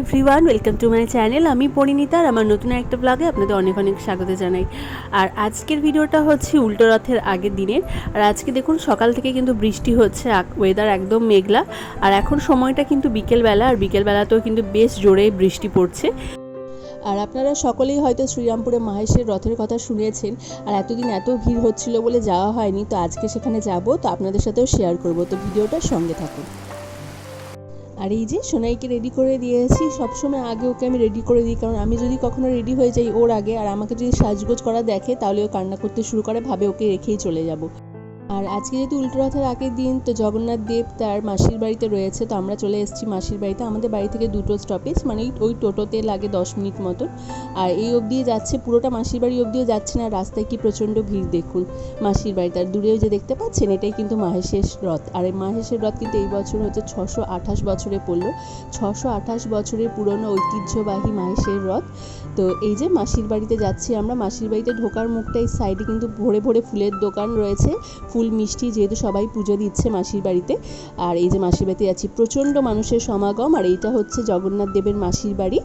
Everyone welcome to my channel আমি পরিণীতা আর আমার নতুন একটা ব্লগে আপনাদের অনেক অনেক স্বাগত জানাই। আর আজকের ভিডিওটা হচ্ছে উল্টো রথের আগের দিনের। আর আজকে দেখুন, সকাল থেকে কিন্তু বৃষ্টি হচ্ছে ওয়েদার একদম মেঘলা। আর এখন সময়টা কিন্তু বিকেলবেলা, আর বিকেলবেলাতেও কিন্তু বেশ জোরে বৃষ্টি পড়ছে। আর আপনারা সকলেই হয়তো শ্রীরামপুরে মাহেশের রথের কথা শুনেছেন, আর এতদিন এত ভিড় হচ্ছিল বলে যাওয়া হয়নি, তো আজকে সেখানে যাব, তো আপনাদের সাথেও শেয়ার করব। তো ভিডিওটা সঙ্গে থাকুন। আর এই যে সোনাইকে রেডি করে দিয়েছি, সবসময় আগে ওকে আমি রেডি করে দিই, কারণ আমি যদি কখনো রেডি হয়ে যাই ওর আগে, আর আমাকে যদি সাজগোজ করা দেখে, তাহলে ও কান্না করতে শুরু করে, ভাবে ওকে রেখেই চলে যাব। আর আজকে যেহেতু উল্টো রথের আগের দিন, তো জগন্নাথ দেব তার মাসির বাড়িতে রয়েছে, তো আমরা চলে এসেছি মাসির বাড়িতে। আমাদের বাড়ি থেকে দুটো স্টপেজ মানে ওই- টোটোতে লাগে দশ মিনিট মতন। আর এই অবধি যাচ্ছে, পুরোটা মাসির বাড়ি অবধিও যাচ্ছে না, রাস্তায় কি প্রচণ্ড ভিড় দেখুন মাসির বাড়িতে। আর দূরেও যে দেখতে পাচ্ছেন, এটাই কিন্তু মাহেশের রথ। আর এই মাহেশের রথ কিন্তু এই বছর হচ্ছে ছশো আঠাশ বছরে পড়ল। ছশো আঠাশ বছরের পুরনো ঐতিহ্যবাহী মাহেশের রথ। তো এই যে মাসির বাড়িতে যাচ্ছি আমরা, মাসির বাড়িতে ঢোকার মুখটা এই সাইডে কিন্তু ভরে ভরে ফুলের দোকান রয়েছে। ফুল মিষ্টি যেহেতু সবাই পুজো দিচ্ছে মাসির বাড়িতে। আর এই যে মাসির বাড়িতে যাচ্ছি, প্রচণ্ড মানুষের সমাগম। আর এইটা হচ্ছে জগন্নাথ দেবের মাসির বাড়ি।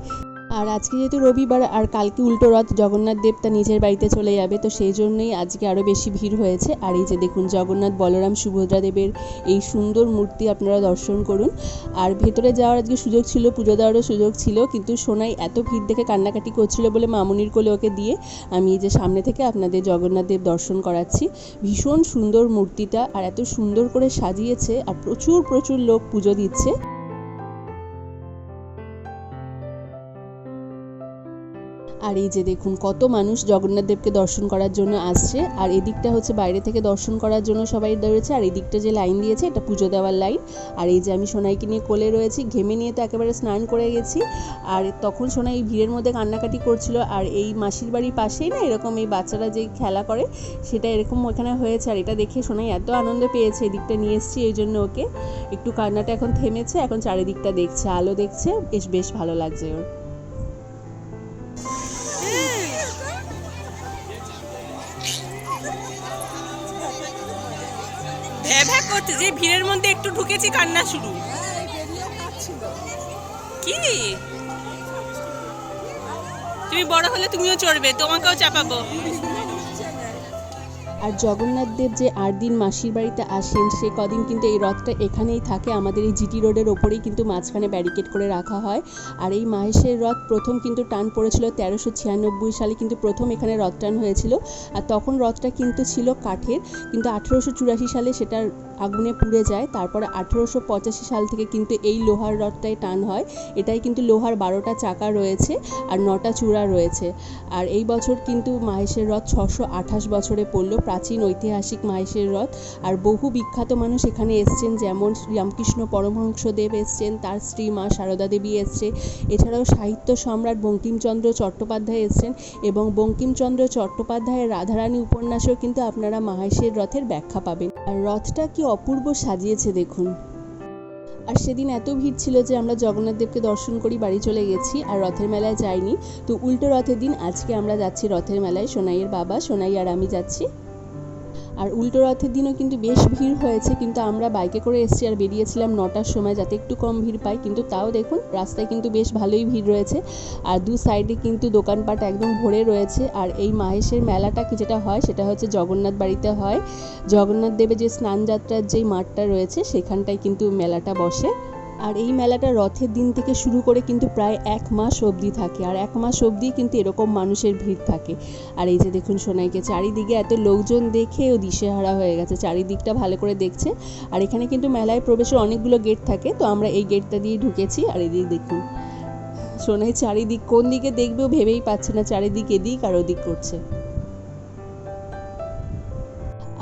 আর আজকে যেহেতু রবিবার, আর কালকে উল্টো রথ জগন্নাথ দেব তার নিজের বাড়িতে চলে যাবে, তো সেই জন্যই আজকে আরও বেশি ভিড় হয়েছে। আর এই যে দেখুন, জগন্নাথ বলরাম সুভদ্রা দেবের এই সুন্দর মূর্তি আপনারা দর্শন করুন। আর ভেতরে যাওয়ার আজকে সুযোগ ছিল, পুজো দেওয়ারও সুযোগ ছিল, কিন্তু সোনাই এত ভিড় দেখে কান্নাকাটি করছিল বলে মামুনির কোলে ওকে দিয়ে আমি এই যে সামনে থেকে আপনাদের জগন্নাথ দেব দর্শন করাচ্ছি। ভীষণ সুন্দর মূর্তিটা, আর এত সুন্দর করে সাজিয়েছে, আর প্রচুর প্রচুর লোক পুজো দিচ্ছে। আর এই যে দেখুন, কত মানুষ জগন্নাথ দেবকে দর্শন করার জন্য আসছে। আর এদিকটা হচ্ছে বাইরে থেকে দর্শন করার জন্য সবাই রয়েছে। আর এদিকটা যে লাইন দিয়েছে, এটা পুজো দেওয়ার লাইন। আর এই যে আমি সোনাইকে নিয়ে কোলে রয়েছি, ঘেমে নিয়ে তো একেবারে স্নান করে গেছি। আর তখন সোনাই ভিড়ের মধ্যে কান্নাকাটি করছিল। আর এই মাসির বাড়ির পাশেই না এরকম এই বাচ্চারা যে খেলা করে, সেটা এরকম ওখানে হয়েছে। আর এটা দেখে সোনাই এত আনন্দ পেয়েছে, এদিকটা নিয়ে এসেছি এই জন্য ওকে। একটু কান্নাটা এখন থেমেছে, এখন চারিদিকটা দেখছে, আলো দেখছে, বেশ বেশ ভালো লাগছে ওর। ভ্যা ভ্যা করছে, যে ভিড়ের মধ্যে একটু ঢুকেছি, কান্না শুরু। কি? তুমি বড় হলে তুমিও চড়বে, তোমাকেও চাপাবো। আর জগন্নাথ দেব যে আট দিন মাসির বাড়িতে আসেন, সে কদিন কিন্তু এই রথটা এখানেই থাকে। আমাদের এই জিটি রোডের ওপরেই কিন্তু মাঝখানে ব্যারিকেড করে রাখা হয়। আর এই মাহেশের রথ প্রথম কিন্তু টান পড়েছিল তেরোশো ছিয়ানব্বই সালে, কিন্তু প্রথম এখানে রথ টান হয়েছিল। আর তখন রথটা কিন্তু ছিল কাঠের, কিন্তু আঠেরোশো চুরাশি সালে সেটা আগুনে পুড়ে যায়। তারপরে আঠেরোশো পঁচাশি সাল থেকে কিন্তু এই লোহার রথটাই টান হয়। এটাই কিন্তু লোহার বারোটা চাকা রয়েছে আর নটা চূড়া রয়েছে। আর এই বছর কিন্তু মাহেশের রথ ছশো আঠাশ বছরে পড়ল। প্রাচীন ঐতিহাসিক মাহেশের রথ। আর বহু বিখ্যাত মানুষ এখানে এসছেন, যেমন রামকৃষ্ণ পরমহংসদেব এসছেন, তার স্ত্রী মা সারদা দেবী এসছে। এছাড়াও সাহিত্য সম্রাট বঙ্কিমচন্দ্র চট্টোপাধ্যায় এসছেন এবং বঙ্কিমচন্দ্র চট্টোপাধ্যায়ের রাধারানী উপন্যাসেও কিন্তু আপনারা মাহেশের রথের ব্যাখ্যা পাবেন। আর রথটা কি অপূর্ব সাজিয়েছে দেখুন। আর সেদিন এত ভিড় ছিল যে আমরা জগন্নাথ দেবকে দর্শন করি বাড়ি চলে গেছি আর রথের মেলায় যাইনি। তো উল্টো রথের দিন আজকে আমরা যাচ্ছি রথের মেলায়, সোনাইয়ের বাবা, সোনাই আর আমি যাচ্ছি। আর উল্টো রথের দিনও কিন্তু বেশ ভিড় হয়েছে, কিন্তু আমরা বাইকে করে এসেছি আর বেরিয়েছিলাম নটার সময় যাতে একটু কম ভিড় পাই। কিন্তু তাও দেখুন, রাস্তায় কিন্তু বেশ ভালোই ভিড় রয়েছে। আর দু সাইডে কিন্তু দোকানপাট একদম ভরে রয়েছে। আর এই মাহেশের মেলাটা যেটা হয়, সেটা হচ্ছে জগন্নাথ বাড়িতে হয়। জগন্নাথ দেবের যে স্নানযাত্রার যেই মাঠটা রয়েছে, সেখানটায় কিন্তু মেলাটা বসে। আর এই মেলাটা রথের দিন থেকে শুরু করে কিন্তু প্রায় এক মাস অবধি থাকে। আর এক মাস অবধি কিন্তু এরকম মানুষের ভিড় থাকে। আর এই যে দেখুন সোনাইকে, চারিদিকে এত লোকজন দেখে ও দিশেহারা হয়ে গেছে। চারিদিকটা ভালো করে দেখছে। আর এখানে কিন্তু মেলায় প্রবেশের অনেকগুলো গেট থাকে। তো আমরা এই গেটটা দিয়ে ঢুকেছি। আর এদিক দেখুন, সোনাই চারিদিক কোন দিকে দেখবেও ভেবেই পাচ্ছে না। চারিদিক এদিক আর ওদিক করছে।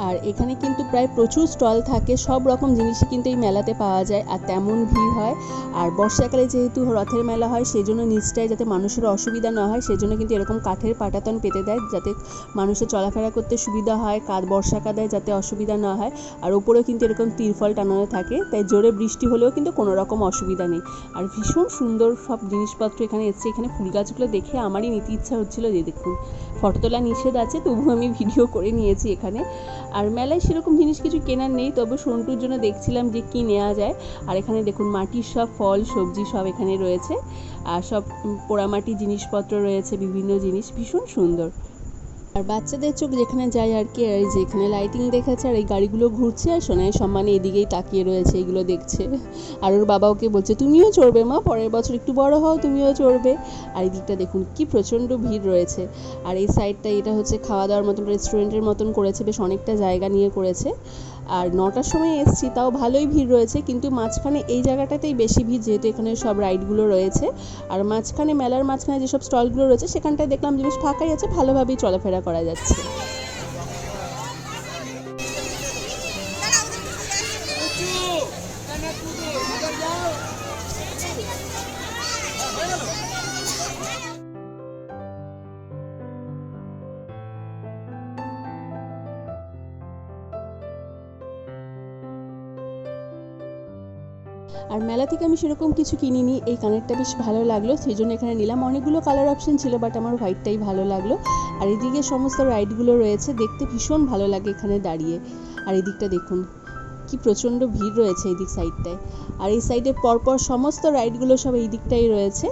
আর এখানে কিন্তু প্রায় প্রচুর স্টল থাকে, সব রকম জিনিসই কিন্তু এই মেলাতে পাওয়া যায় আর তেমন ভিড় হয়। আর বর্ষাকালে যেহেতু রথের মেলা হয় সেই জন্য নিচটায় যাতে মানুষের অসুবিধা না হয় সেই জন্য কিন্তু এরকম কাঠের পাটাতন পেতে দেয় যাতে মানুষের চলাফেরা করতে সুবিধা হয় বর্ষা কাদায় যাতে অসুবিধা না হয়। আর ওপরেও কিন্তু এরকম তিরফল টানানো থাকে, তাই জোরে বৃষ্টি হলেও কিন্তু কোনো রকম অসুবিধা নেই। আর ভীষণ সুন্দর সব জিনিসপত্র এখানে এসছে। এখানে ফুল গাছগুলো দেখে আমারই নিতে ইচ্ছা হচ্ছিল যে দেখুন, ফটো তোলা নিষেধ আছে তবু আমি ভিডিও করে নিয়েছি এখানে। আর মেলায় সেরকম জিনিস কিছু কেনার নেই, তবে সন্টুর জন্য দেখছিলাম যে কি নেওয়া যায়। আর এখানে দেখুন মাটির সব, ফল, সবজি সব এখানে রয়েছে। আর সব পোড়ামাটি জিনিসপত্র রয়েছে, বিভিন্ন জিনিস, ভীষণ সুন্দর। আর বাচ্চাদের চোখ যেখানে যায় আর কি, আর যেখানে লাইটিং দেখাচ্ছে, আর এই গাড়িগুলো ঘুরছে, আর সোনায় সম্মানে এদিকেই তাকিয়ে রয়েছে, এগুলো দেখছে। আর ওর বাবা ওকে বলছে, তুমিও চড়বে মা, পরের বছর একটু বড় হও, তুমিও চড়বে। আর এই দিকটা দেখুন, কি প্রচণ্ড ভিড় রয়েছে। আর এই সাইডটা এটা হচ্ছে খাওয়া দাওয়ার মতন রেস্টুরেন্টের মতন করেছে, বেশ অনেকটা জায়গা নিয়ে করেছে। আর নটার সময় এসছি, তাও ভালোই ভিড় রয়েছে, কিন্তু মাঝখানে এই জায়গাটাতেই বেশি ভিড়, যেহেতু এখানে সব রাইডগুলো রয়েছে। আর মাঝখানে, মেলার মাঝখানে যেসব স্টলগুলো রয়েছে, সেখানটায় দেখলাম যে বেশ ফাঁকাই আছে, ভালোভাবেই চলাফেরা করা যাচ্ছে। আর মেলা থেকে আমি সেরকম কিছু কিনিনি। এই কানেরটা বেশ ভালো লাগল, সেই জন্য এখানে নিলাম। অনেকগুলো কালার অপশন ছিল বাট আমার হোয়াইটটাই ভালো লাগল। আর এদিকে সমস্ত রাইডগুলো রয়েছে, দেখতে ভীষণ ভালো লাগে এখানে দাঁড়িয়ে। আর এদিকটা দেখুন, কি প্রচণ্ড ভিড় রয়েছে এই দিক সাইডটায় আর এই সাইডে পরপর সমস্ত রাইডগুলো সব এই দিকটাই রয়েছে।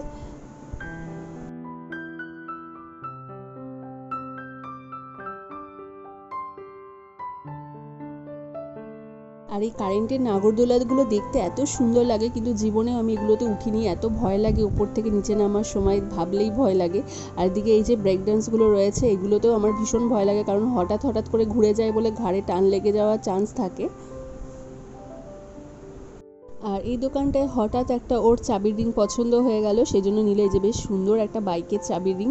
আর এই কারেন্টের নাগরদোলাগুলো দেখতে এত সুন্দর লাগে, কিন্তু জীবনে আমি এগুলোতে উঠিনি। এত ভয় লাগে উপর থেকে নিচে নামার সময়, ভাবলেই ভয় লাগে। আর দিকে এই যে ব্রেক ডান্সগুলো রয়েছে, এগুলোতেও আমার ভীষণ ভয় লাগে, কারণ হঠাৎ হঠাৎ করে ঘুরে যায় বলে ঘাড়ে টান লেগে যাওয়ার চান্স থাকে। আর এই দোকানটায় হঠাৎ একটা ওর চাবির রিং পছন্দ হয়ে গেল সেই জন্য নিলে যে বেশ সুন্দর একটা বাইকের চাবির রিং।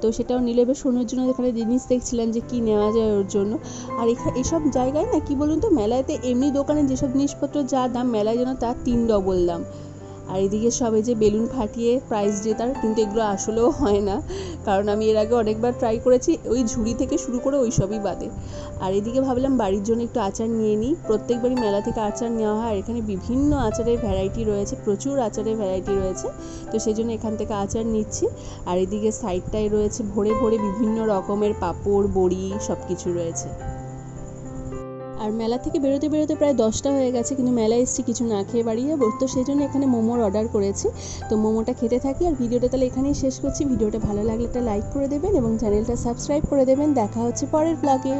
তো সেটাও নিলে বেশ সোনার জন্য এখানে জিনিস দেখছিলাম যে কি নেওয়া যায় ওর জন্য। আর এখানে এসব জায়গায় না কি বলুন তো, মেলাতে এমনি দোকানে যেসব জিনিসপত্র যা দাম, মেলায় যেন তার তিন ডবল দাম। আর এদিকে সব এই যে বেলুন ফাটিয়ে প্রাইজ জেতার কিন্তু এগুলো আসলেও হয় না। কারণ আমি এর আগে অনেকবার ট্রাই করেছি, ওই ঝুড়ি থেকে শুরু করে ওই সবই বাদে। আর এদিকে ভাবলাম বাড়ির জন্য একটু আচার নিয়ে নিই। প্রত্যেকবারই মেলা থেকে আচার নেওয়া হয়, আর এখানে বিভিন্ন আচারের ভ্যারাইটি রয়েছে, প্রচুর আচারের ভ্যারাইটি রয়েছে। তো সেই জন্য এখান থেকে আচার নিচ্ছি। আর এদিকে সাইডটায় রয়েছে ভরে ভরে বিভিন্ন রকমের পাঁপড়, বড়ি সব কিছু রয়েছে। আর মেলা থেকে বেরোতে বেরোতে প্রায় দশটা হয়ে গেছে, কিন্তু মেলায় এসছি কিছু না খেয়ে বাড়ি যাব তো সেই জন্য এখানে মোমোর অর্ডার করেছি। তো মোমোটা খেতে থাকি আর ভিডিওটা তাহলে এখানেই শেষ করছি। ভিডিওটা ভালো লাগলে একটা লাইক করে দেবেন এবং চ্যানেলটা সাবস্ক্রাইব করে দেবেন। দেখা হচ্ছে পরের ব্লগে